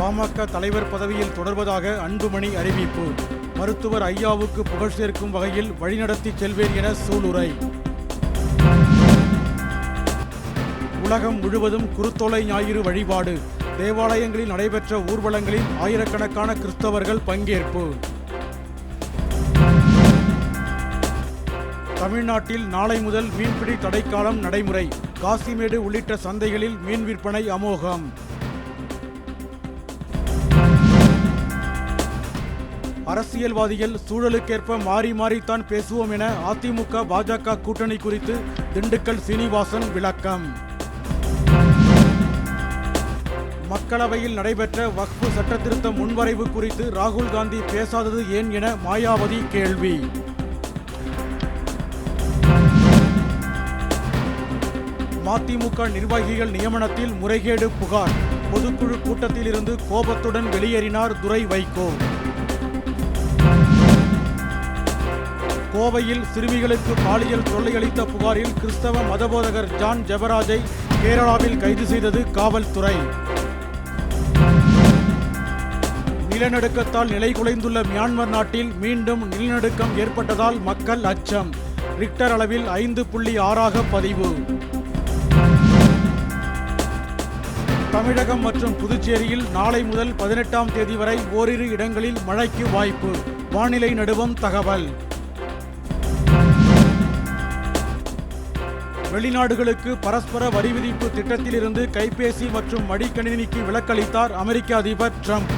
பாமக தலைவர் பதவியில் தொடர்வதாக அன்புமணி அறிவிப்பு. மருத்துவர் ஐயாவுக்கு புகழ் சேர்க்கும் வகையில் வழிநடத்தி செல்வேன் என சூளுரை. உலகம் முழுவதும் குருத்தோலை ஞாயிறு வழிபாடு. தேவாலயங்களில் நடைபெற்ற ஊர்வலங்களில் ஆயிரக்கணக்கான கிறிஸ்தவர்கள் பங்கேற்பு. தமிழ்நாட்டில் நாளை முதல் மீன்பிடி தடைக்காலம் நடைமுறை. காசிமேடு உள்ளிட்ட சந்தைகளில் மீன் விற்பனை அமோகம். அரசியல்வாதிகள் சூழலுக்கேற்ப மாறி மாறித்தான் பேசுவோம் என அதிமுக பாஜக கூட்டணி குறித்து திண்டுக்கல் சீனிவாசன் விளக்கம். மக்களவையில் நடைபெற்ற வக்ஃபு சட்டத்திருத்த முன்வரைவு குறித்து ராகுல் காந்தி பேசாதது ஏன் என மாயாவதி கேள்வி. மதிமுக நிர்வாகிகள் நியமனத்தில் முறைகேடு புகார். பொதுக்குழு கூட்டத்திலிருந்து கோபத்துடன் வெளியேறினார் துரை வைகோ. கோவையில் சிறுமிகளுக்கு பாலியல் தொல்லையளித்த புகாரில் கிறிஸ்தவ மதபோதகர் ஜான் ஜெபராஜை கேரளாவில் கைது செய்தது காவல்துறை. நிலநடுக்கத்தால் நிலை குலைந்துள்ள மியான்மர் நாட்டில் மீண்டும் நிலநடுக்கம் ஏற்பட்டதால் மக்கள் அச்சம். ரிக்டர் அளவில் ஐந்து புள்ளி ஆறாக பதிவு. தமிழகம் மற்றும் புதுச்சேரியில் நாளை முதல் பதினெட்டாம் தேதி வரை ஓரிரு இடங்களில் மழைக்கு வாய்ப்பு. வானிலை நடுவம் தகவல். வெளிநாடுகளுக்கு பரஸ்பர வரிவிதிப்பு திட்டத்திலிருந்து கைபேசி மற்றும் மடிக்கணினிக்கு விலக்களித்தார் அமெரிக்க அதிபர் ட்ரம்ப்.